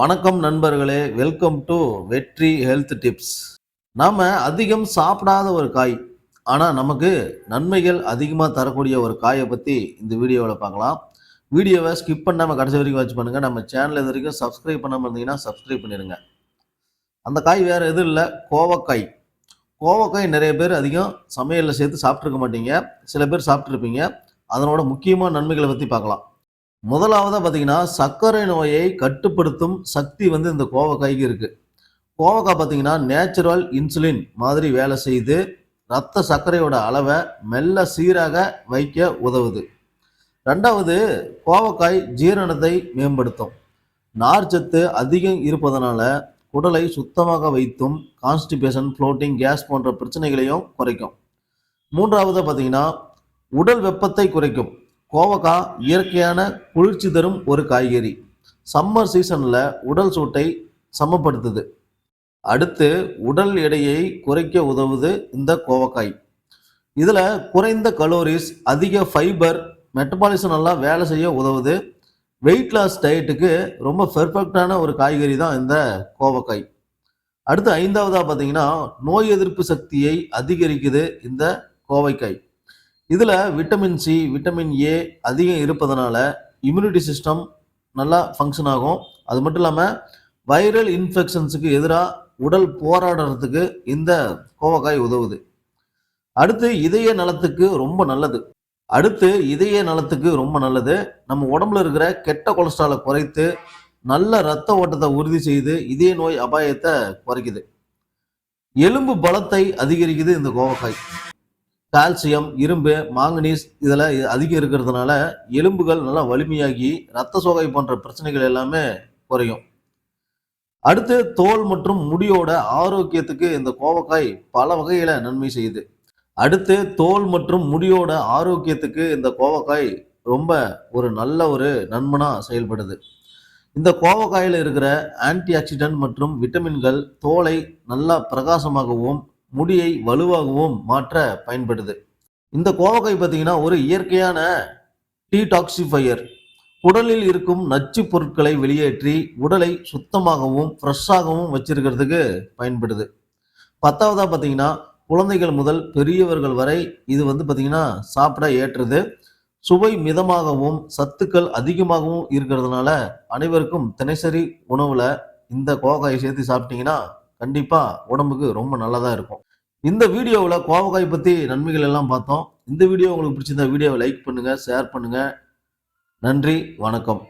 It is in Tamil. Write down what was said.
வணக்கம் நண்பர்களே welcome to Vetri health tips நாம் அதிகம் சாப்பிடாத ஒரு காய் ஆனால் நமக்கு நன்மைகள் அதிகமாக தரக்கூடிய ஒரு காயை பற்றி இந்த வீடியோவில் பார்க்கலாம். வீடியோவை ஸ்கிப் பண்ணாமல் கடைசி வரைக்கும் வாட்ச் பண்ணுங்கள் நம்ம சேனல் இது வரைக்கும் சப்ஸ்கிரைப் பண்ணாமல் இருந்தீங்கன்னா சப்ஸ்கிரைப் பண்ணிடுங்க. அந்த காய் வேறு எதுவும் இல்லை கோவக்காய். கோவக்காய் நிறைய பேர் அதிகம் சமையலில் சேர்த்து சாப்பிட்ருக்க மாட்டீங்க. சில பேர் சாப்பிட்ருப்பீங்க அதனோட முக்கியமான நன்மைகளை பற்றி பார்க்கலாம். முதலாவதாக பார்த்தீங்கன்னா சர்க்கரை நோயை கட்டுப்படுத்தும் சக்தி வந்து இந்த கோவக்காய்க்கு இருக்குது கோவக்காய் பார்த்தீங்கன்னா நேச்சுரல் இன்சுலின் மாதிரி வேலை செய்து ரத்த சர்க்கரையோட அளவை மெல்ல சீராக வைக்க உதவுது. ரெண்டாவது கோவக்காய் ஜீரணத்தை மேம்படுத்தும். நார்ச்சத்து அதிகம் இருப்பதனால குடலை சுத்தமாக வைத்தும் கான்ஸ்டிபேஷன் ஃப்ளோட்டிங் கேஸ் போன்ற பிரச்சனைகளையும் குறைக்கும். மூன்றாவது பார்த்தீங்கன்னா உடல் வெப்பத்தை குறைக்கும். கோவக்காய் இயற்கையான குளிர்ச்சி தரும் ஒரு காய்கறி. சம்மர் சீசனில் உடல் சூட்டை சமப்படுத்துது. அடுத்து உடல் எடையை குறைக்க உதவுது இந்த கோவக்காய். இதில் குறைந்த கலோரிஸ் அதிக ஃபைபர் மெட்டபாலிசம் நல்லா வேலை செய்ய உதவுது. வெயிட் லாஸ் டயட்டுக்கு ரொம்ப பெர்ஃபெக்டான ஒரு காய்கறி தான் இந்த கோவக்காய். அடுத்து ஐந்தாவதாக பார்த்தீங்கன்னா நோய் எதிர்ப்பு சக்தியை அதிகரிக்குது இந்த கோவைக்காய். இதில் விட்டமின் சி விட்டமின் ஏ அதிகம் இருப்பதனால இம்யூனிட்டி சிஸ்டம் நல்லா ஃபங்க்ஷன் ஆகும். அது மட்டும் இல்லாமல் வைரல் இன்ஃபெக்ஷன்ஸுக்கு எதிராக உடல் போராடுறதுக்கு இந்த கோவக்காய் உதவுது. அடுத்து இதய நலத்துக்கு ரொம்ப நல்லது. அடுத்து இதய நலத்துக்கு ரொம்ப நல்லது. நம்ம உடம்புல இருக்கிற கெட்ட கொலஸ்ட்ராலை குறைத்து நல்ல ரத்த ஓட்டத்தை உறுதி செய்து இதய நோய் அபாயத்தை குறைக்குது. எலும்பு பலத்தை அதிகரிக்குது இந்த கோவக்காய். கால்சியம் இரும்பு மாங்கனீஸ் இதில் அதிகம் இருக்கிறதுனால எலும்புகள் நல்லா வலிமையாகி ரத்த சோகை போன்ற பிரச்சனைகள் எல்லாமே குறையும். அடுத்து தோல் மற்றும் முடியோட ஆரோக்கியத்துக்கு இந்த கோவக்காய் பல வகையில் நன்மை செய்யுது. அடுத்து தோல் மற்றும் முடியோட ஆரோக்கியத்துக்கு இந்த கோவக்காய் ரொம்ப ஒரு நல்ல ஒரு நன்மனாக செயல்படுது. இந்த கோவக்காயில் இருக்கிற ஆன்டி ஆக்சிடென்ட் மற்றும் விட்டமின்கள் தோலை நல்லா பிரகாசமாகவும் முடியை வலுவாகவும் மாற்ற பயன்படுது. இந்த கோவக்காய் பார்த்தீங்கன்னா ஒரு இயற்கையான டீடாக்சிஃபையர் உடலில் இருக்கும் நச்சு பொருட்களை வெளியேற்றி உடலை சுத்தமாகவும் ஃப்ரெஷ்ஷாகவும் வச்சிருக்கிறதுக்கு பயன்படுது. பத்தாவதாக பார்த்தீங்கன்னா குழந்தைகள் முதல் பெரியவர்கள் வரை இது வந்து பார்த்தீங்கன்னா சாப்பிட ஏற்றுது. சுவை மிதமாகவும் சத்துக்கள் அதிகமாகவும் இருக்கிறதுனால அனைவருக்கும் தினசரி உணவில் இந்த கோவக்காயை சேர்த்து சாப்பிட்டீங்கன்னா கண்டிப்பாக உடம்புக்கு ரொம்ப நல்லதாக இருக்கும். இந்த வீடியோவில் கோவக்காய் பற்றி நன்மைகள் எல்லாம் பார்த்தோம். இந்த வீடியோ உங்களுக்கு பிடிச்சிருந்தா வீடியோவை லைக் பண்ணுங்கள் ஷேர் பண்ணுங்கள் நன்றி வணக்கம்.